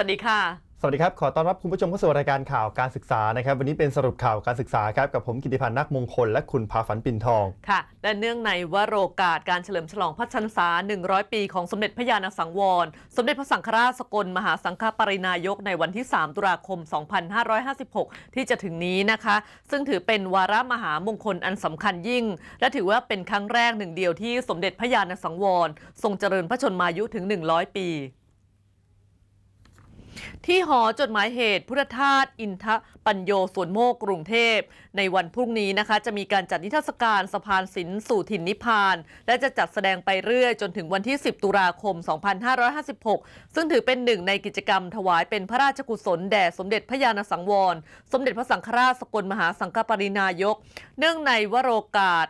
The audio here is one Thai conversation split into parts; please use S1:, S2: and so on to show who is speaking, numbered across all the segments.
S1: สวัสดีค่ะ
S2: สวัสดีครับ ขอต้อนรับคุณผู้ชมเข้าสู่รายการข่าวการศึกษานะครับ วันนี้เป็นสรุปข่าวการศึกษาครับ กับผมกิติพันธ์นักมงคล และคุณพาฝันปิ่นทอง
S1: ค่ะ และเนื่องในวโรกาสการเฉลิมฉลองพระชนษา 100 ปีของสมเด็จพระญาณสังวร สมเด็จพระสังฆราชสกล มหาสังฆปรินายกในวันที่ 3 ตุลาคม 2556 ที่จะถึงนี้นะคะ ซึ่งถือเป็นวาระมหามงคลอันสำคัญยิ่ง และถือว่าเป็นครั้งแรกหนึ่งเดียวที่สมเด็จพระญาณสังวร ทรงเจริญพระชนมายุถึง 100 ปี ที่หอจดหมายเหตุพุทธทาสอินทปัญโยสวนโมกกรุงเทพ ในวันพรุ่งนี้นะคะ จะมีการจัดนิทรรศการสะพานศิลป์สู่ถิ่นนิพพาน และจะจัดแสดงไปเรื่อยจนถึงวันที่ 10 ตุลาคม 2556 ซึ่งถือเป็นหนึ่งในกิจกรรมถวายเป็นพระราชกุศลแด่สมเด็จพระญาณสังวร สมเด็จพระสังฆราชสกลมหาสังฆปรินายก เนื่องในวโรกาส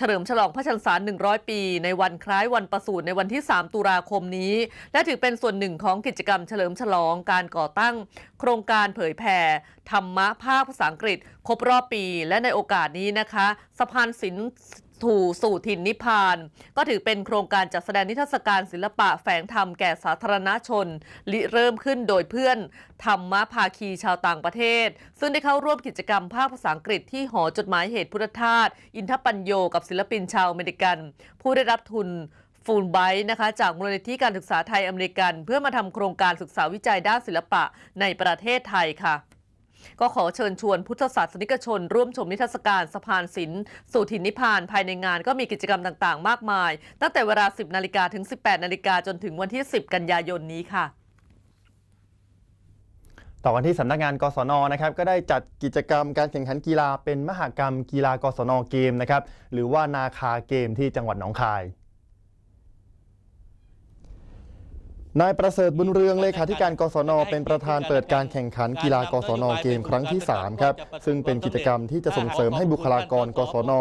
S1: เฉลิมฉลองพระชนสาร 100 ปี ในวันคล้ายวันประสูติในวันที่ 3 ตุลาคมนี้ และถือเป็นส่วนหนึ่งของกิจกรรมเฉลิมฉลองการก่อตั้ง โครงการเผยแผ่ธรรมะภาคภาษาอังกฤษ ครบรอบปี และในโอกาสนี้นะคะ สะพานศิลป์ ถูสู่ถิ่นนิพพาน ก็ถือเป็นโครงการจัดแสดงนิทรรศการศิลปะแฝงธรรมแก่สาธารณชนริเริ่มขึ้นโดยเพื่อนธรรมภาคีชาวต่างประเทศ ซึ่งได้เข้าร่วมกิจกรรมภาคภาษาอังกฤษที่หอจดหมายเหตุพุทธทาสอินทปัญโยกับศิลปินชาวอเมริกัน ผู้ได้รับทุนฟูลไบต์นะคะจากมูลนิธิการศึกษาไทยอเมริกัน เพื่อมาทำโครงการศึกษาวิจัยด้านศิลปะในประเทศไทยค่ะ ก็ขอเชิญชวนพุทธศาสนิกชน ร่วมชมนิทรรศการสะพานศิลป์สู่ถิ่นนิพพานภายในงานก็มีกิจกรรมต่างๆ มากมาย ตั้งแต่เวลา 10นาฬิกาถึง 18นาฬิกาจนถึงวันที่ 10 กันยายนนี้ค่ะ
S2: ต่อกันที่สำนักงานกศนนะครับก็ได้จัดกิจกรรมการแข่งขันกีฬาเป็นมหกรรมกีฬากศนเกมนะครับหรือว่านาคาเกมที่จังหวัดหนองคาย นายประเสริฐบุญเรืองเลขาธิการกศน เป็นประธานเปิดการแข่งขันกีฬากศนเกมครั้งที่ 3 ครับ ซึ่งเป็นกิจกรรมที่จะส่งเสริมให้บุคลากรกศน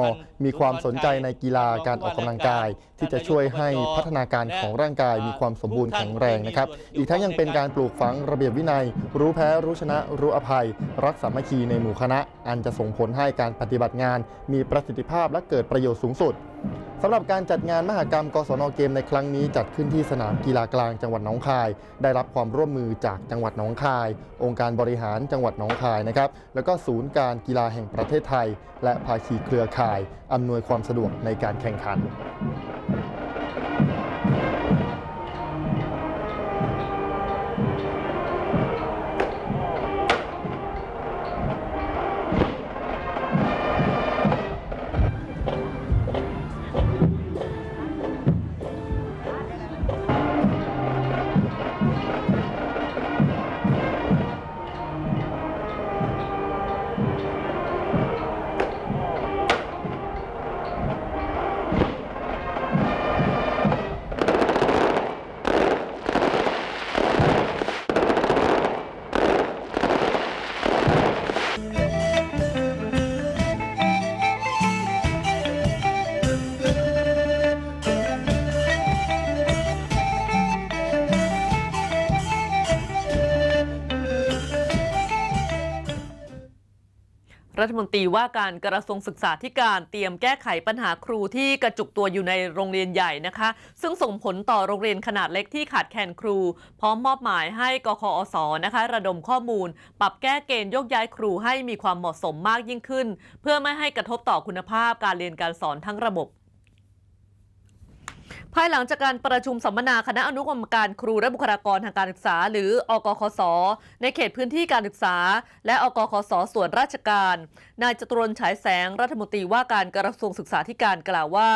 S2: มีความสนใจในกีฬาการออกกำลังกาย ที่จะช่วยให้พัฒนาการของร่างกายมีความสมบูรณ์แข็งแรงนะครับ อีกทั้งยังเป็นการปลูกฝังระเบียบวินัย รู้แพ้รู้ชนะ รู้อภัย รักสามัคคีในหมู่คณะ อันจะส่งผลให้การปฏิบัติงาน มีประสิทธิภาพและเกิดประโยชน์สูงสุดสำหรับการจัดงานมหกรรมกศนเกมในครั้งนี้จัดขึ้นที่สนามกีฬากลางจังหวัดหนองคาย ได้รับความร่วมมือจากจังหวัดหนองคาย องค์การบริหารจังหวัดหนองคายนะครับแล้วก็ศูนย์การกีฬาแห่งประเทศไทย และภาคีเครือข่ายอำนวยความสะดวกในการแข่งขัน
S1: รัฐมนตรีว่าการกระทรวงศึกษาธิการเตรียมแก้ไขปัญหาครูที่กระจุกตัวอยู่ในโรงเรียนใหญ่นะคะ ซึ่งส่งผลต่อโรงเรียนขนาดเล็กที่ขาดแคลนครู พร้อมมอบหมายให้กคอสนะคะ ระดมข้อมูล ปรับแก้เกณฑ์ยกย้ายครูให้มีความเหมาะสมมากยิ่งขึ้น เพื่อไม่ให้กระทบต่อคุณภาพการเรียนการสอนทั้งระบบ ภายหลังจากการประชุมสัมมนาคณะอนุกรรมการครูและบุคลากรทางการศึกษา หรืออกคส ในเขตพื้นที่การศึกษา และอกคส ส่วนราชการ นายจตุรนฉายแสงรัฐมนตรีว่าการกระทรวงศึกษาธิการกล่าวว่า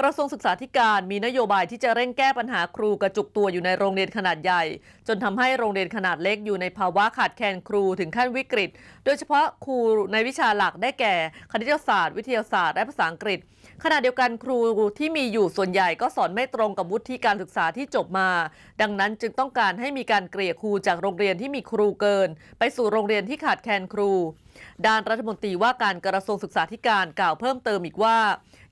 S1: กระทรวงศึกษาธิการมีนโยบายที่จะเร่งแก้ปัญหาครูกระจุกตัวอยู่ในโรงเรียนขนาดใหญ่ จนทำให้โรงเรียนขนาดเล็กอยู่ในภาวะขาดแคลนครูถึงขั้นวิกฤต โดยเฉพาะครูในวิชาหลักได้แก่ คณิตศาสตร์ วิทยาศาสตร์ และภาษาอังกฤษขณะเดียวกันครูที่มีอยู่ส่วนใหญ่ก็สอนไม่ตรงกับวุฒิการศึกษาที่จบมา ดังนั้นจึงต้องการให้มีการเกลี่ยครูจากโรงเรียนที่มีครูเกิน ไปสู่โรงเรียนที่ขาดแคลนครู ด้านรัฐมนตรีว่าการกระทรวงศึกษาธิการกล่าวเพิ่มเติมอีกว่า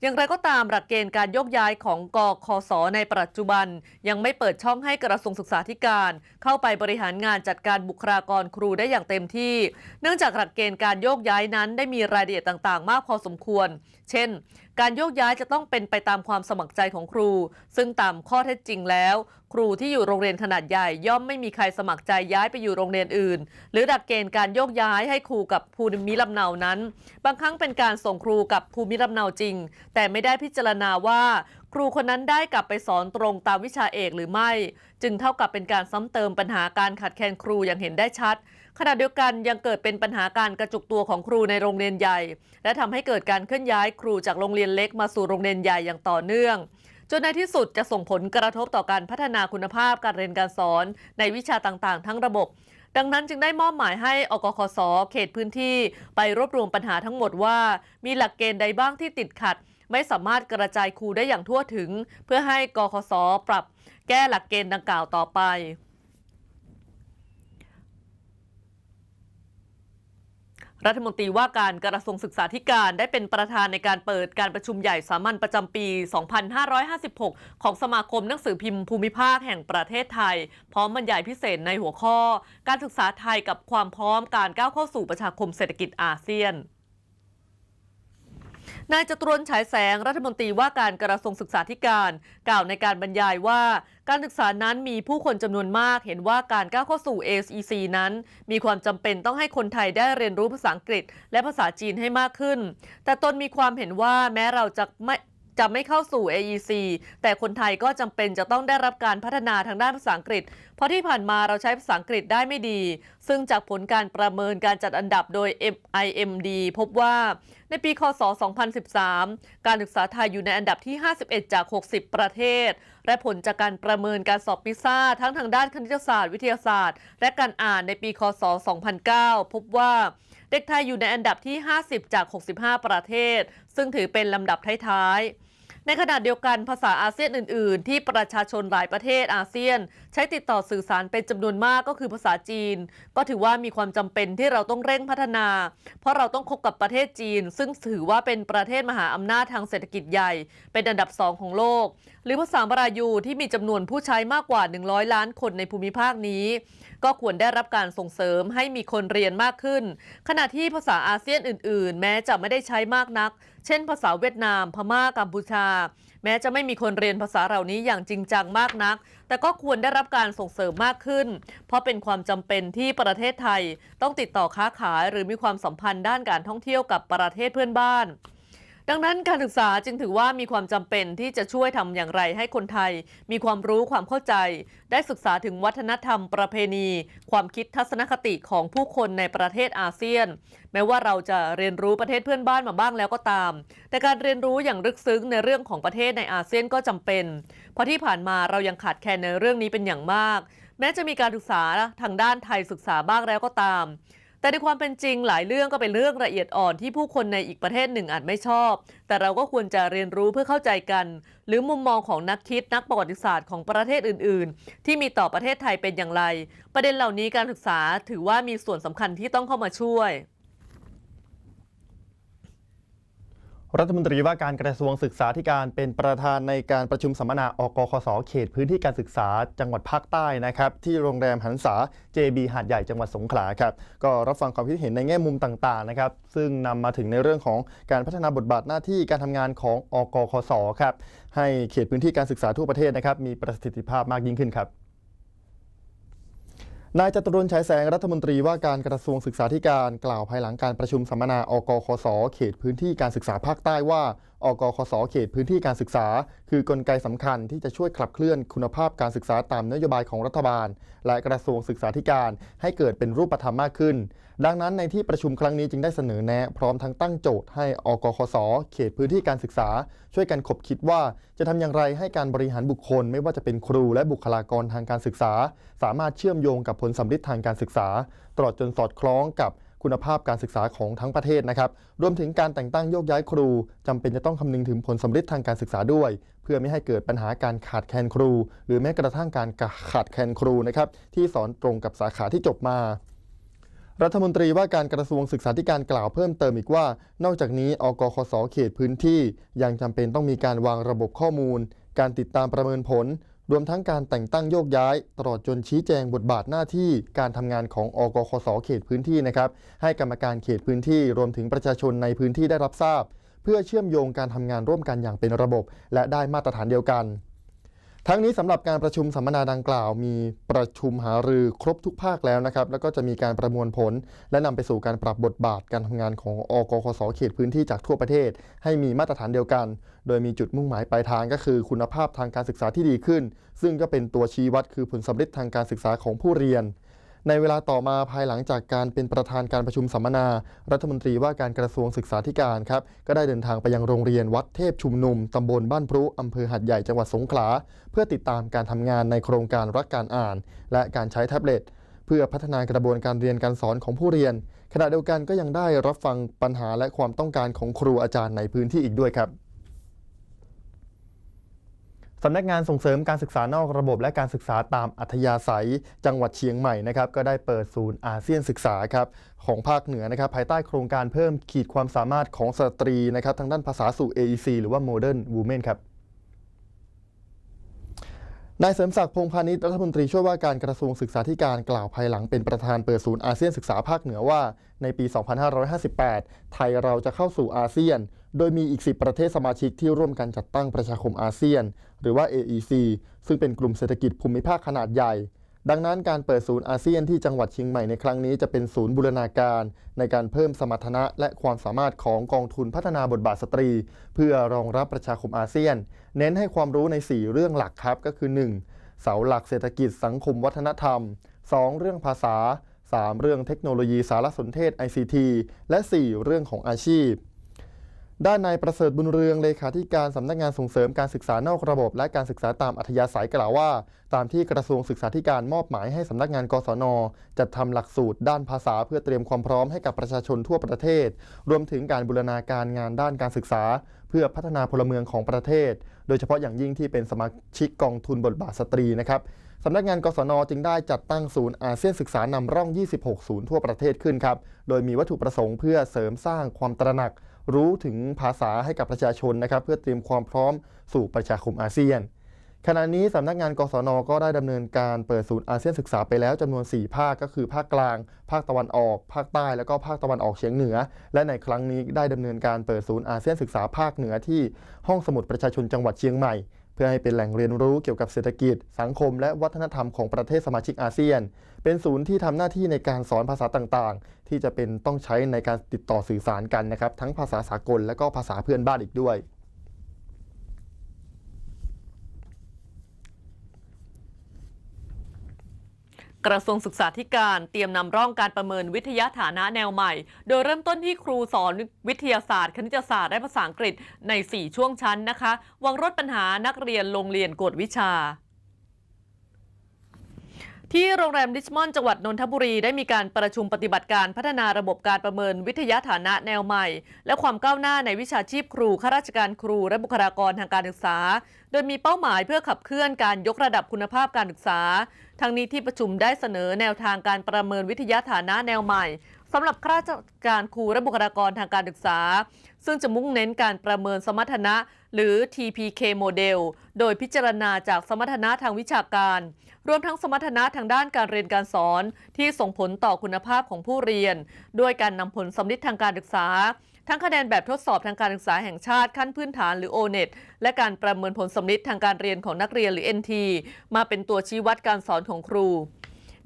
S1: อย่างไรก็ตามหลักเกณฑ์การโยกย้ายของกคสในปัจจุบัน ยังไม่เปิดช่องให้กระทรวงศึกษาธิการ เข้าไปบริหารงานจัดการบุคลากรครูได้อย่างเต็มที่ เนื่องจากหลักเกณฑ์การโยกย้ายนั้นได้มีรายละเอียดต่างๆ มากพอสมควร เช่น การโยกย้ายจะต้องเป็นไปตามความสมัครใจของครู ซึ่งตามข้อเท็จจริงแล้ว ครูที่อยู่โรงเรียนขนาดใหญ่ย่อมไม่มีใครสมัครใจย้ายไปอยู่โรงเรียนอื่น หรือดักเกณฑ์การโยกย้ายให้ครูกับภูมิลำเนานั้น บางครั้งเป็นการส่งครูกับภูมิลำเนาจริง แต่ไม่ได้พิจารณาว่าครูคนนั้นได้กลับไปสอนตรงตามวิชาเอกหรือไม่ จึงเท่ากับเป็นการซ้ำเติมปัญหาการขาดแคลนครูอย่างเห็นได้ชัด ขณะเดียวกันยังเกิดเป็นปัญหาการกระจุกตัวของครูในโรงเรียนใหญ่ และทำให้เกิดการเคลื่อนย้ายครูจากโรงเรียนเล็กมาสู่โรงเรียนใหญ่อย่างต่อเนื่องจนในที่สุดจะส่งผลกระทบต่อการพัฒนาคุณภาพการเรียนการสอน ในวิชาต่างๆ ทั้งระบบ ดังนั้นจึงได้มอบหมายให้อกคสเขตพื้นที่ไปรวบรวมปัญหาทั้งหมดว่า มีหลักเกณฑ์ใดบ้างที่ติดขัด ไม่สามารถกระจายครูได้อย่างทั่วถึง เพื่อให้กคสปรับ แก้หลักเกณฑ์ดังกล่าวต่อไป รัฐมนตรีว่าการกระทรวงศึกษาธิการได้เป็นประธานในการเปิดการประชุมใหญ่สามัญประจำปี 2556 ของสมาคมหนังสือพิมพ์ภูมิภาคแห่งประเทศไทย พร้อมบรรยายพิเศษในหัวข้อ การศึกษาไทยกับความพร้อมการก้าวเข้าสู่ประชาคมเศรษฐกิจอาเซียน นายจตุรนฉายแสงรัฐมนตรีว่าการกระทรวงศึกษาธิการ กล่าวในการบรรยายว่า การศึกษานั้นมีผู้คนจำนวนมาก เห็นว่าการก้าวเข้าสู่ AEC นั้น มีความจำเป็นต้องให้คนไทยได้เรียนรู้ภาษาอังกฤษ และภาษาจีนให้มากขึ้น แต่ตนมีความเห็นว่าแม้เราจะไม่ จะไม่เข้าสู่ AEC แต่คนไทยก็จำเป็นจะต้องได้รับการพัฒนาทางด้านภาษาอังกฤษ เพราะที่ผ่านมาเราใช้ภาษาอังกฤษได้ไม่ดี ซึ่งจากผลการประเมินการจัดอันดับโดย IMD พบว่าในปี คศ 2013 การศึกษาไทยอยู่ในอันดับที่ 51 จาก 60 ประเทศ และผลจากการประเมินการสอบพิซซ่าทั้งทางด้านคณิตศาสตร์ วิทยาศาสตร์ และการอ่านในปี คศ 2009 พบว่า เด็กไทยอยู่ในอันดับที่ 50 จาก 65 ประเทศ ซึ่งถือเป็นลำดับท้ายๆ ในขณะเดียวกันภาษาอาเซียนอื่น ๆ ที่ประชาชนหลายประเทศอาเซียน ใช้ติดต่อสื่อสารเป็นจำนวนมากก็คือภาษาจีน ก็ถือว่ามีความจำเป็นที่เราต้องเร่งพัฒนา เพราะเราต้องคบกับประเทศจีน ซึ่งถือว่าเป็นประเทศมหาอำนาจทางเศรษฐกิจใหญ่ เป็นอันดับสองของโลก หรือภาษาบรายูที่มีจำนวนผู้ใช้มากกว่า 100 ล้านคนในภูมิภาคนี้ ก็ควรได้รับการส่งเสริมให้มีคนเรียนมากขึ้น ขณะที่ภาษาอาเซียนอื่น ๆ แม้จะไม่ได้ใช้มากนัก เช่น ภาษาเวียดนาม พม่ากัมพูชา แม้จะไม่มีคนเรียนภาษาเหล่านี้อย่างจริงจังมากนัก แต่ก็ควรได้รับการส่งเสริมมากขึ้น เพราะเป็นความจำเป็นที่ประเทศไทย ต้องติดต่อค้าขายหรือมีความสัมพันธ์ด้านการท่องเที่ยวกับประเทศเพื่อนบ้าน ดังนั้นการศึกษาจึงถือว่ามีความจำเป็นที่จะช่วยทำอย่างไรให้คนไทย มีความรู้ความเข้าใจ ได้ศึกษาถึงวัฒนธรรมประเพณี ความคิดทัศนคติของผู้คนในประเทศอาเซียน แม้ว่าเราจะเรียนรู้ประเทศเพื่อนบ้านมาบ้างแล้วก็ตาม แต่การเรียนรู้อย่างลึกซึ้งในเรื่องของประเทศในอาเซียนก็จำเป็น เพราะที่ผ่านมาเรายังขาดแคลนในเรื่องนี้เป็นอย่างมาก แม้จะมีการศึกษาทางด้านไทยศึกษาบ้างแล้วก็ตาม แต่ในความเป็นจริงหลายเรื่องก็เป็นเรื่องละเอียดอ่อนที่ผู้คนในอีกประเทศหนึ่งอาจไม่ชอบ แต่เราก็ควรจะเรียนรู้เพื่อเข้าใจกัน หรือมุมมองของนักคิดนักประวัติศาสตร์ของประเทศอื่น ๆ ที่มีต่อประเทศไทยเป็นอย่างไร ประเด็นเหล่านี้การศึกษาถือว่ามีส่วนสำคัญที่ต้องเข้ามาช่วย
S2: รัฐมนตรีว่าการกระทรวงศึกษาธิการเป็นประธานในการประชุมสัมมนาอกคสเขตพื้นที่การศึกษาจังหวัดภาคใต้นะครับ ที่โรงแรมหันษา JB หาดใหญ่จังหวัดสงขลาครับก็รับฟังความคิดเห็นในแง่มุมต่างๆนะครับ ซึ่งนำมาถึงในเรื่องของการพัฒนาบทบาทหน้าที่การทำงานของอกคสครับให้เขตพื้นที่การศึกษาทั่วประเทศนะครับมีประสิทธิภาพมากยิ่งขึ้นครับ นายจตุรนฉายแสงรัฐมนตรีว่าการกระทรวงศึกษาธิการกล่าวภายหลังการประชุมสัมมนาอกคสเขตพื้นที่การศึกษาภาคใต้ว่า อกคสเขตพื้นที่การศึกษา คือกลไกสำคัญที่จะช่วยขับเคลื่อนคุณภาพการศึกษาตามนโยบายของรัฐบาล และกระทรวงศึกษาธิการ ให้เกิดเป็นรูปธรรมมากขึ้น ดังนั้นในที่ประชุมครั้งนี้จึงได้เสนอแนะ พร้อมทั้งตั้งโจทย์ให้อกคสเขตพื้นที่การศึกษา ช่วยกันขบคิดว่าจะทำอย่างไรให้การบริหารบุคคล ไม่ว่าจะเป็นครูและบุคลากรทางการศึกษา สามารถเชื่อมโยงกับผลสำลิดทางการศึกษา ตลอดจนสอดคล้องกับ คุณภาพการศึกษาของทั้งประเทศนะครับ รวมถึงการแต่งตั้งโยกย้ายครูจำเป็นจะต้องคำนึงถึงผลสำลิดทางการศึกษาด้วย เพื่อไม่ให้เกิดปัญหาการขาดแคลนครู หรือแม้กระทั่งการขาดแคลนครูนะครับที่สอนตรงกับสาขาที่จบมารัฐมนตรีว่าการกระทรวงศึกษาธิการกล่าวเพิ่มเติมอีกว่า นอกจากนี้อกคสเขตพื้นที่ ยังจำเป็นต้องมีการวางระบบข้อมูล การติดตามประเมินผล รวมทั้งการแต่งตั้งโยกย้าย ตลอดจนชี้แจงบทบาทหน้าที่การทำงานของอกคสเขตพื้นที่นะครับให้กรรมการเขตพื้นที่รวมถึงประชาชนในพื้นที่ได้รับทราบ เพื่อเชื่อมโยงการทำงานร่วมกันอย่างเป็นระบบ และได้มาตรฐานเดียวกัน ทั้งนี้สำหรับการประชุมสัมมนาดังกล่าว มีประชุมหารือครบทุกภาคแล้วนะครับ แล้วก็จะมีการประมวลผล และนำไปสู่การปรับบทบาทการทำงานของอกคสเขตพื้นที่จากทั่วประเทศ ให้มีมาตรฐานเดียวกัน โดยมีจุดมุ่งหมายปลายทางก็คือ คุณภาพทางการศึกษาที่ดีขึ้น ซึ่งก็เป็นตัวชี้วัดคือผลสำเร็จทางการศึกษาของผู้เรียน ในเวลาต่อมาภายหลังจากการเป็นประธานการประชุมสัมมนา รัฐมนตรีว่าการกระทรวงศึกษาธิการครับก็ได้เดินทางไปยังโรงเรียนวัดเทพชุมนุมตำบลบ้านพรุอำเภอหัดใหญ่จังหวัดสงขลา เพื่อติดตามการทำงานในโครงการรักการอ่าน และการใช้แท็บเล็ตเพื่อพัฒนากระบวนการเรียนการสอนของผู้เรียน ขณะเดียวกันก็ยังได้รับฟังปัญหาและความต้องการของครูอาจารย์ในพื้นที่อีกด้วยครับ สำนักงานส่งเสริมการศึกษานอกระบบและการศึกษาตามอัธยาศัย จังหวัดเชียงใหม่นะครับก็ได้เปิดศูนย์อาเซียนศึกษาครับของภาคเหนือนะครับภายใต้โครงการเพิ่มขีดความสามารถของสตรีนะครับทางด้านภาษาสู่ AEC หรือว่า Modern Women ครับนายเสริมศักดิ์พงพาณิชย์รัฐมนตรีช่วยว่าการกระทรวงศึกษาธิการกล่าวภายหลังเป็นประธานเปิดศูนย์อาเซียนศึกษาภาคเหนือว่า ในปี 2558 ไทยเราจะเข้าสู่อาเซียน โดยมีอีก 10 ประเทศสมาชิกที่ร่วมกันจัดตั้งประชาคมอาเซียน หรือว่า AEC ซึ่งเป็นกลุ่มเศรษฐกิจภูมิภาคขนาดใหญ่ ดังนั้นการเปิดศูนย์อาเซียนที่จังหวัดเชียงใหม่ในครั้งนี้จะเป็นศูนย์บูรณาการ ในการเพิ่มสมรรถนะและความสามารถของกองทุนพัฒนาบทบาทสตรี เพื่อรองรับประชาคมอาเซียน เน้นให้ความรู้ใน 4 เรื่องหลักครับก็คือ 1. เสาหลักเศรษฐกิจสังคมวัฒนธรรม 2. เรื่องภาษา 3. เรื่องเทคโนโลยีสารสนเทศ ICT และ 4. เรื่องของอาชีพ ด้านนายประเสริฐบุญเรืองเลขาธิการสำนักงานส่งเสริมการศึกษานอกระบบ และการศึกษาตามอัธยาศัยกล่าวว่า ตามที่กระทรวงศึกษาธิการมอบหมายให้สำนักงานกศน จัดทำหลักสูตร ด้านภาษาเพื่อเตรียมความพร้อมให้กับประชาชนทั่วประเทศ รวมถึงการบูรณาการงานด้านการศึกษา เพื่อพัฒนาพลเมืองของประเทศ โดยเฉพาะอย่างยิ่งที่เป็นสมาชิกกองทุนบทบาทสตรีนะครับสำนักงานกศนจึงได้จัดตั้งศูนย์อาเซียนศึกษานำร่อง 26 ศูนย์ทั่วประเทศขึ้นครับ โดยมีวัตถุประสงค์เพื่อเสริมสร้างความตระหนัก รู้ถึงภาษาให้กับประชาชนนะครับ เพื่อเตรียมความพร้อมสู่ประชาคมอาเซียน ขณะนี้สำนักงานกศนก็ได้ดำเนินการเปิดศูนย์อาเซียนศึกษาไปแล้วจำนวน 4 ภาคก็คือภาคกลาง ภาคตะวันออก ภาคใต้ และก็ภาคตะวันออกเฉียงเหนือ และในครั้งนี้ได้ดำเนินการเปิดศูนย์อาเซียนศึกษาภาคเหนือที่ห้องสมุดประชาชนจังหวัดเชียงใหม่ เพื่อให้เป็นแหล่งเรียนรู้เกี่ยวกับเศรษฐกิจ สังคม และวัฒนธรรมของประเทศสมาชิกอาเซียน เป็นศูนย์ที่ทำหน้าที่ในการสอนภาษาต่างๆ ที่จะเป็นต้องใช้ในการติดต่อสื่อสารกันนะครับ ทั้งภาษาสากลและก็ภาษาเพื่อนบ้านอีกด้วย
S1: กระทรวงศึกษาธิการเตรียมนำร่องการประเมินวิทยาฐานะแนวใหม่ โดยเริ่มต้นที่ครูสอนวิทยาศาสตร์ คณิตศาสตร์และภาษาอังกฤษใน 4 ช่วงชั้นนะคะวังลดปัญหานักเรียนโรงเรียนกวดวิชาที่โรงแรมริชมอนจังหวัดนนทบุรีได้มีการประชุมปฏิบัติการพัฒนาระบบการประเมินวิทยาฐานะแนวใหม่ และความก้าวหน้าในวิชาชีพครูข้าราชการครู และบุคลากรทางการศึกษา โดยมีเป้าหมายเพื่อขับเคลื่อนการยกระดับคุณภาพการศึกษา ทั้งนี้ที่ประชุมได้เสนอแนวทางการประเมินวิทยาฐานะแนวใหม่สำหรับข้าราชการครูและบุคลากรทางการศึกษา ซึ่งจะมุ่งเน้นการประเมินสมรรถนะ หรือ TPK โมเดล โดยพิจารณาจากสมรรถนะทางวิชาการ รวมทั้งสมรรถนะทางด้านการเรียนการสอน ที่ส่งผลต่อคุณภาพของผู้เรียน ด้วยการนำผลสำลิดทางการศึกษา ทั้งคะแนนแบบทดสอบทางการศึกษาแห่งชาติขั้นพื้นฐานหรือ O-NET และการประเมินผลสำลิดทางการเรียนของนักเรียนหรือ NT มาเป็นตัวชี้วัดการสอนของครู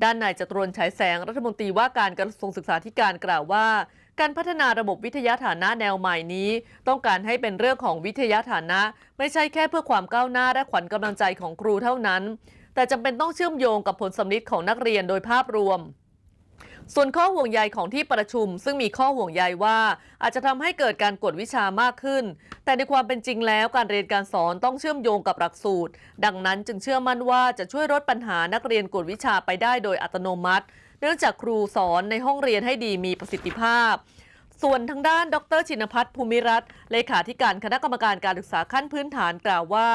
S1: ด้านนายจตุรนฉายแสงรัฐมนตรีว่าการกระทรวงศึกษาธิการกล่าวว่า การพัฒนาระบบวิทยาฐานะแนวใหม่นี้ ต้องการให้เป็นเรื่องของวิทยาฐานะ ไม่ใช่แค่เพื่อความก้าวหน้าและขวัญกำลังใจของครูเท่านั้น แต่จำเป็นต้องเชื่อมโยงกับผลสำลิดของนักเรียนโดยภาพรวม ส่วนข้อห่วงใยของที่ประชุม ซึ่งมีข้อห่วงใยว่า อาจจะทำให้เกิดการกวดวิชามากขึ้น แต่ในความเป็นจริงแล้วการเรียนการสอนต้องเชื่อมโยงกับหลักสูตร ดังนั้นจึงเชื่อมั่นว่าจะช่วยลดปัญหานักเรียนกวดวิชาไปได้โดยอัตโนมัติ เนื่องจากครูสอนในห้องเรียนให้ดีมีประสิทธิภาพส่วนทางด้านดรชินพัฒน์ภูมิรัตน์เลขาธิการคณะกรรมการการศึกษาขั้นพื้นฐานกล่าวว่า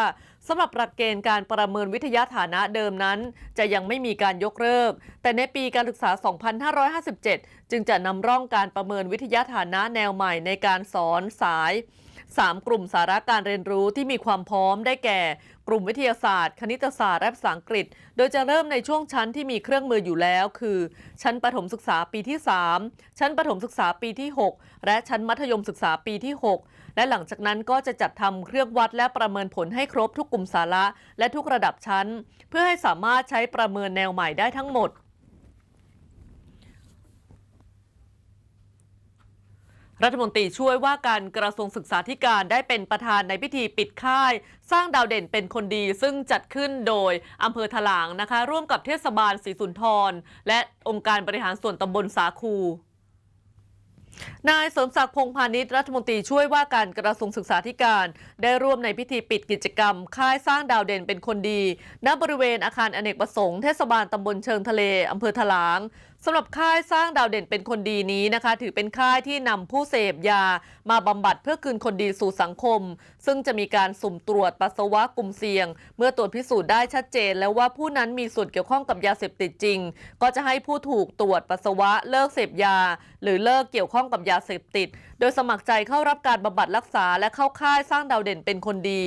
S1: สำหรับหลักเกณฑ์การประเมินวิทยาฐานะเดิมนั้น จะยังไม่มีการยกเลิก แต่ในปีการศึกษา 2557 จึงจะนำร่องการประเมินวิทยาฐานะแนวใหม่ในการสอนสาย 3 กลุ่มสาระการเรียนรู้ที่มีความพร้อมได้แก่ กลุ่มวิทยาศาสตร์ คณิตศาสตร์ และภาษาอังกฤษ โดยจะเริ่มในช่วงชั้นที่มีเครื่องมืออยู่แล้ว คือ ชั้นประถมศึกษาปีที่ 3 ชั้นประถมศึกษาปีที่ 6 และชั้นมัธยมศึกษาปีที่ 6 และหลังจากนั้นก็จะจัดทำเครื่องวัดและประเมินผลให้ครบทุกกลุ่มสาระ และทุกระดับชั้น เพื่อให้สามารถใช้ประเมินแนวใหม่ได้ทั้งหมดรัฐมนตรีช่วยว่าการกระทรวงศึกษาธิการได้เป็นประธานในพิธีปิดค่าย สร้างดาวเด่นเป็นคนดีซึ่งจัดขึ้นโดยอำเภอถลางนะคะ ร่วมกับเทศบาลศรีสุนทร และองค์การบริหารส่วนตำบลสาคู นายเสริมศักดิ์พงพาณิชย์รัฐมนตรีช่วยว่าการกระทรวงศึกษาธิการ ได้ร่วมในพิธีปิดกิจกรรม ค่ายสร้างดาวเด่นเป็นคนดี ณบริเวณอาคารอเนกประสงค์เทศบาลตำบลเชิงทะเลอำเภอถลาง สำหรับค่ายสร้างดาวเด่นเป็นคนดีนี้นะคะ ถือเป็นค่ายที่นำผู้เสพยามาบำบัดเพื่อคืนคนดีสู่สังคม ซึ่งจะมีการสุ่มตรวจปัสสาวะกลุ่มเสี่ยง เมื่อตรวจพิสูจน์ได้ชัดเจน แล้วว่าผู้นั้นมีส่วนเกี่ยวข้องกับยาเสพติดจริง ก็จะให้ผู้ถูกตรวจปัสสาวะเลิกเสพยา หรือเลิกเกี่ยวข้องกับยาเสพติด โดยสมัครใจเข้ารับการบำบัดรักษาและเข้าค่ายสร้างดาวเด่นเป็นคนดี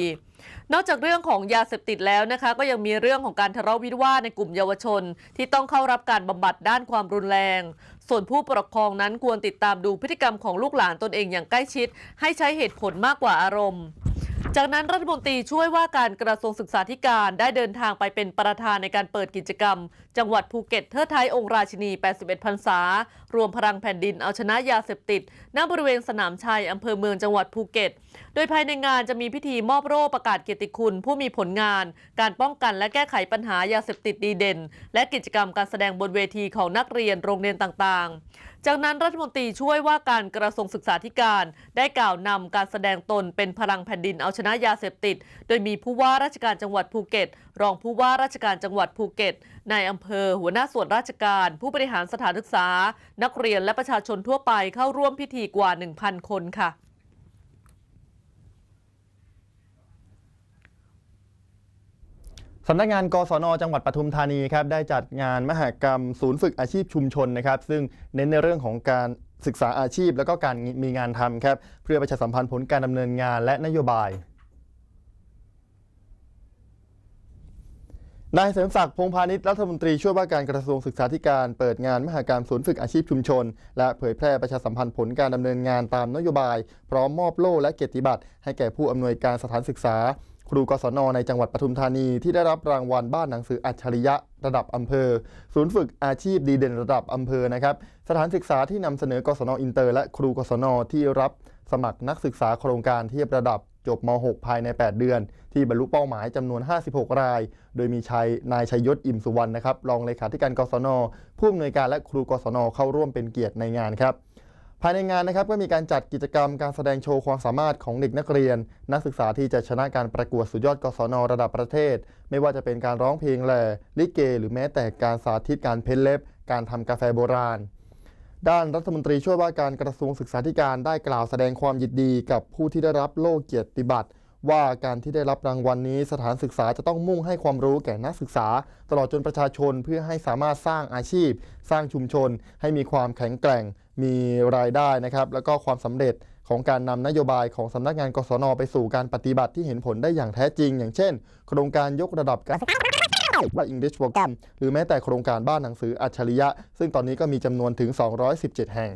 S1: นอกจากเรื่องของยาเสพติดแล้วนะคะ ก็ยังมีเรื่องของการทะเลาะวิวาทในกลุ่มเยาวชน ที่ต้องเข้ารับการบำบัดด้านความรุนแรง ส่วนผู้ปกครองนั้นควรติดตามดูพฤติกรรมของลูกหลานตนเองอย่างใกล้ชิด ให้ใช้เหตุผลมากกว่าอารมณ์จากนั้นรัฐมนตรีช่วยว่าการกระทรวงศึกษาธิการได้เดินทางไปเป็นประธานในการเปิดกิจกรรม จังหวัดภูเก็ตเทิดไทยองค์ราชินี 81 พรรษา รวมพลังแผ่นดินเอาชนะยาเสพติด ณ บริเวณสนามชัยอำเภอเมืองจังหวัดภูเก็ต โดยภายในงานจะมีพิธีมอบโล่ประกาศเกียรติคุณ ผู้มีผลงาน การป้องกันและแก้ไขปัญหายาเสพติดดีเด่น และกิจกรรมการแสดงบนเวทีของนักเรียนโรงเรียนต่างๆ จากนั้นรัฐมนตรีช่วยว่าการกระทรวงศึกษาธิการ ได้กล่าวนำการแสดงตนเป็นพลังแผ่นดินเอาชนะยาเสพติด โดยมีผู้ว่าราชการจังหวัดภูเก็ต รองผู้ว่าราชการจังหวัดภูเก็ตนายอำเภอ หัวหน้าส่วนราชการ ผู้บริหารสถานศึกษา นักเรียนและประชาชนทั่วไปเข้าร่วมพิธีกว่า 1,000 คนค่ะ
S2: สำนักงานกศนจังหวัดปทุมธานีครับได้จัดงานมหกรรม ศูนย์ฝึกอาชีพชุมชนนะครับ ซึ่งเน้นในเรื่องของการศึกษาอาชีพ แล้วก็การมีงานทำครับเพื่อประชาสัมพันธ์ผลการดำเนินงานและนโยบายนายเสริมศักดิ์พงพาณิชย์รัฐมนตรีช่วยว่าการกระทรวงศึกษาธิการเปิดงานมหกรรมศูนย์ฝึกอาชีพชุมชน และเผยแพร่ประชาสัมพันธ์ผลการดำเนินงานตามนโยบาย พร้อมมอบโล่และเกียรติบัตรให้แก่ผู้อำนวยการสถานศึกษา ครูกศนในจังหวัดปทุมธานีที่ได้รับรางวัลบ้านหนังสืออัจฉริยะระดับอำเภอ ศูนย์ฝึกอาชีพดีเด่นระดับอำเภอนะครับสถานศึกษาที่นำเสนอกศนอินเตอร์ และครูกศนที่รับสมัครนักศึกษาโครงการเทียบระดับจบม .6 ภายใน 8 เดือน ที่บรรลุเป้าหมายจำนวน 56 ราย โดยมีชัยนายชัยยศอิ่มสุวรรณนะครับรองเลขาธิการกศนผู้อำนวยการและครูกศนเข้าร่วมเป็นเกียรติในงานครับ ภายในงานนะครับก็มีการจัดกิจกรรมการแสดงโชว์ความสามารถของเด็กนักเรียน นักศึกษาที่จะชนะการประกวดสุดยอดกศนระดับประเทศ ไม่ว่าจะเป็นการร้องเพลงแหล่ลิเก หรือแม้แต่การสาธิตการเพ้นเล็บ การทำกาแฟโบราณ ด้านรัฐมนตรีช่วยว่าการกระทรวงศึกษาธิการได้กล่าวแสดงความยินดีกับผู้ที่ได้รับโล่เกียรติบัตรว่าการที่ได้รับรางวัลนี้สถานศึกษาจะต้องมุ่งให้ความรู้แก่นักศึกษา ตลอดจนประชาชนเพื่อให้สามารถสร้างอาชีพ สร้างชุมชน ให้มีความแข็งแกร่ง มีรายได้นะครับแล้วก็ความสำเร็จของการนำนโยบายของสำนักงานกศนไปสู่การปฏิบัติที่เห็นผลได้อย่างแท้จริง อย่างเช่น โครงการยกระดับการและ English Program หรือแม้แต่โครงการบ้านหนังสืออัจฉริยะ ซึ่งตอนนี้ก็มีจำนวนถึง 217 แห่ง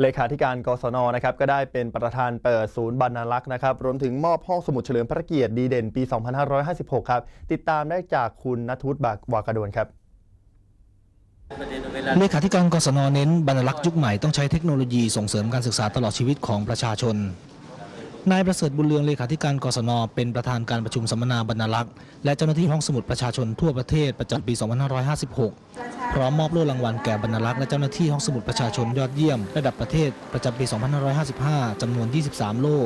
S2: เลขาธิการกศนนะครับก็ได้เป็นประธานเปิดศูนย์บรรณลักษ์นะครับรวมถึงมอบห้องสมุดเฉลิมพระเกียรติดีเด่นปี 2556 ครับติดตามได้จากคุณนัทวุฒิบากวากระดวนครับ
S3: เลขาธิการกศนเน้นบรรลักษ์ยุคใหม่ต้องใช้เทคโนโลยีส่งเสริมการศึกษาตลอดชีวิตของประชาชน นายประเสริฐบุญเรืองเลขาธิการกศนเป็นประธานการประชุมสัมมนาบรรลักษ์และเจ้าหน้าที่ห้องสมุดประชาชนทั่วประเทศประจำปี 2556 พร้อมมอบโล่รางวัลแก่บรรลักษ์และเจ้าหน้าที่ห้องสมุดประชาชนยอดเยี่ยมระดับประเทศประจำปี 2555 จำนวน 23 โล่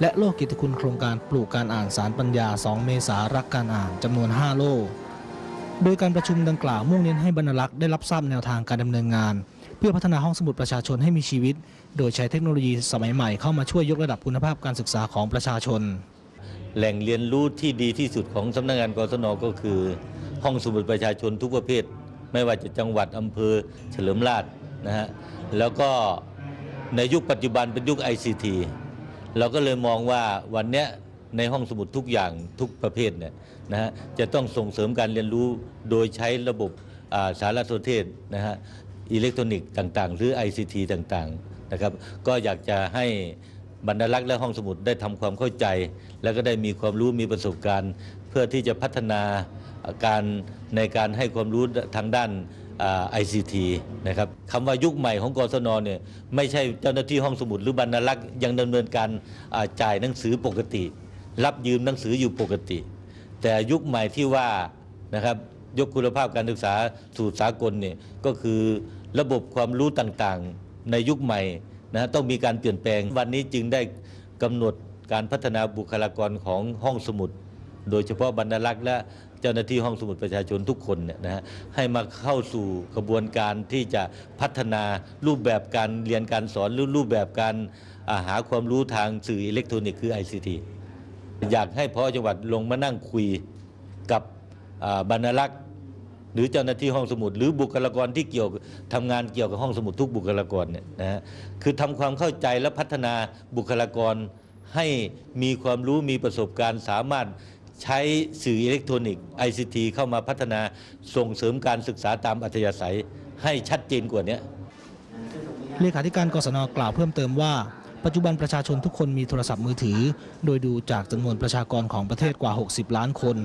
S3: และโล่กิยรติคุณโครงการปลูกการอ่านสารปัญญา 2 เมษารักการอ่านจำนวน 5 โล่โดยการประชุมดังกล่าวมุ่งเน้นให้บรรลักษ์ได้รับทราบแนวทางการดำเนินงาน เพื่อพัฒนาห้องสมุดประชาชนให้มีชีวิต โดยใช้เทคโนโลยีสมัยใหม่เข้ามาช่วยยกระดับคุณภาพการศึกษาของประชาชน
S4: แหล่งเรียนรู้ที่ดีที่สุดของสำนักงานกศนก็คือ ห้องสมุดประชาชนทุกประเภท ไม่ว่าจะจังหวัดอำเภอเฉลิมราชนะฮะแล้วก็ในยุคปัจจุบันเป็นยุค ICT เราก็เลยมองว่าวันนี้ในห้องสมุดทุกอย่างทุกประเภทเนี่ยนะฮะจะต้องส่งเสริมการเรียนรู้โดยใช้ระบบสารสนเทศนะฮะ อิเล็กทรอนิกส์ต่างๆ หรือ ICT ต่างๆนะครับก็อยากจะให้บรรลักษ์และห้องสมุดได้ทำความเข้าใจ แล้วก็ได้มีความรู้มีประสบการณ์ เพื่อที่จะพัฒนาการในการให้ความรู้ทางด้านไอ่า ICT นะครับคำว่ายุคใหม่ของกศนเนี่ยไม่ใช่เจ้าหน้าที่ห้องสมุดหรือบรรลักษ์ยังดำเนินการจ่ายหนังสือปกติ รับยืมหนังสืออยู่ปกติ แต่ยุคใหม่ที่ว่านะครับยกคุณภาพการศึกษาสู่สากลเนี่ยก็คือ ระบบความรู้ต่างๆในยุคใหม่นะต้องมีการเปลี่ยนแปลง วันนี้จึงได้กำหนดการพัฒนาบุคลากรของห้องสมุด โดยเฉพาะบรรลักษ์และเจ้าหน้าที่ห้องสมุดประชาชนทุกคนเนี่ยนะฮะให้มาเข้าสู่กระบวนการที่จะพัฒนารูปแบบการเรียนการสอนหรือรูปแบบการาหาความรู้ทางสื่ออิเล็กทรอนิกส์คือ ICT อยากให้พอจังหวัดลงมานั่งคุยกับบรรลักษ์ หรือเจ้าหน้าที่ห้องสมุด หรือบุคลากรที่เกี่ยวทำงานเกี่ยวกับห้องสมุดทุกบุคลากรเนี่ยนะฮะคือทำความเข้าใจและพัฒนาบุคลากรให้มีความรู้มีประสบการณ์สามารถใช้สื่ออิเล็กทรอนิกส์ ICT เข้ามาพัฒนาส่งเสริมการศึกษาตามอัธยาศัยให้ชัดเจนกว่านี้
S3: เลขาธิการกศนกล่าวเพิ่มเติมว่า ปัจจุบันประชาชนทุกคนมีโทรศัพท์มือถือ โดยดูจากจำนวนประชากรของประเทศกว่า 60 ล้านคน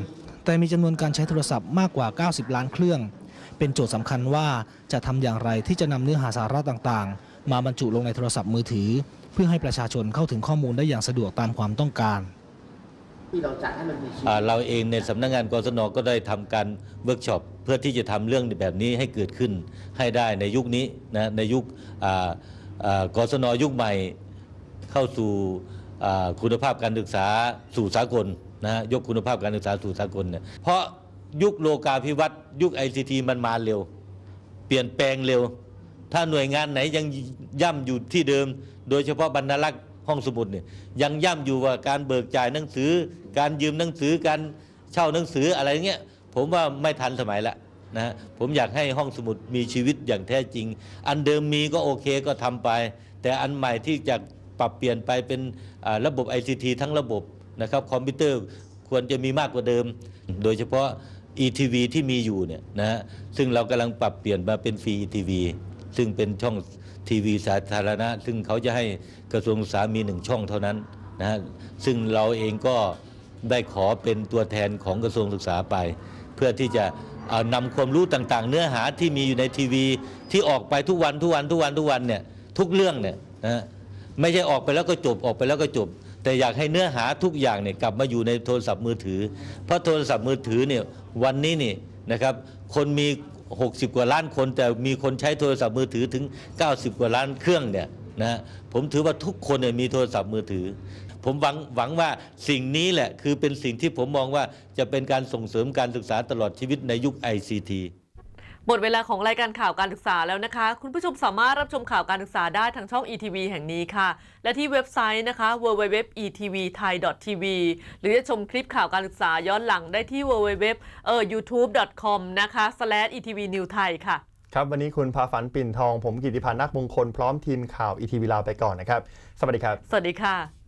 S3: แต่มีจำนวนการใช้โทรศัพท์มากกว่า 90 ล้านเครื่อง เป็นโจทย์สำคัญว่าจะทำอย่างไรที่จะนำเนื้อหาสาระต่างๆ มาบรรจุลงในโทรศัพท์มือถือ เพื่อให้ประชาชนเข้าถึงข้อมูลได้อย่างสะดวกตามความต้องการ
S5: ที่เราจัดให้มันมี
S4: เราเองในสำนักงานกศนก็ได้ทำการเวิร์กช็อปเพื่อที่จะทำเรื่องแบบนี้ให้เกิดขึ้นให้ได้ในยุคนี้นะในยุคกศนยุคใหม่เข้าสู่คุณภาพการศึกษาสู่สากล นะฮะยกคุณภาพการศึกษาสู่สากลเนี่ยเพราะยุคโลกาภิวัตน์ยุค ICT มันมาเร็ว เปลี่ยนแปลงเร็ว ถ้าหน่วยงานไหนยังย่ำอยู่ที่เดิม โดยเฉพาะบรรณลักษ์ห้องสมุดเนี่ยยังย่ำอยู่ว่าการเบิกจ่ายหนังสือ การยืมหนังสือการเช่าหนังสืออะไรเงี้ยผมว่าไม่ทันสมัยละนะฮะผมอยากให้ห้องสมุดมีชีวิตอย่างแท้จริง อันเดิมมีก็โอเคก็ทำไป แต่อันใหม่ที่จะปรับเปลี่ยนไปเป็นระบบ ICT ทั้งระบบ นะครับคอมพิวเตอร์ควรจะมีมากกว่าเดิม โดยเฉพาะ ETV ที่มีอยู่เนี่ยนะฮะซึ่งเรากำลังปรับเปลี่ยนมาเป็นฟรี ETV ซึ่งเป็นช่องทีวีสาธารณะ ซึ่งเขาจะให้กระทรวงศึกษามีหนึ่งช่องเท่านั้นนะฮะซึ่งเราเองก็ได้ขอเป็นตัวแทนของกระทรวงศึกษาไป เพื่อที่จะเอานำความรู้ต่างๆ เนื้อหาที่มีอยู่ในทีวี ที่ออกไปทุกวันทุกวันทุกวันทุกวันเนี่ยทุกเรื่องเนี่ยนะฮะไม่ใช่ออกไปแล้วก็จบออกไปแล้วก็จบ แต่อยากให้เนื้อหาทุกอย่างเนี่ยกลับมาอยู่ในโทรศัพท์มือถือ เพราะโทรศัพท์มือถือเนี่ยวันนี้นี่นะครับคนมี 60 กว่าล้านคน แต่มีคนใช้โทรศัพท์มือถือถึง 90 กว่าล้านเครื่องเนี่ยนะผมถือว่าทุกคนเนี่ยมีโทรศัพท์มือถือ ผมหวังหวังว่าสิ่งนี้แหละคือเป็นสิ่งที่ผมมองว่าจะเป็นการส่งเสริมการศึกษาตลอดชีวิตในยุค ICT
S1: หมดเวลาของรายการข่าวการศึกษาแล้วนะคะ คุณผู้ชมสามารถรับชมข่าวการศึกษาได้ทางช่อง ETV แห่งนี้ค่ะ และที่เว็บไซต์นะคะ www.etvthai.tv หรือจะชมคลิปข่าวการศึกษาย้อนหลังได้ที่ www เอ่อ youtube.com นะคะ slash etvnewthai ค่ะ
S2: ครับ วันนี้คุณพาฝันปิ่นทอง ผมกิติพันธ์นักมงคลพร้อมทีมข่าวอีทีวีลาไปก่อนนะครับ สวัสดีครับ
S1: สวัสดีค่ะ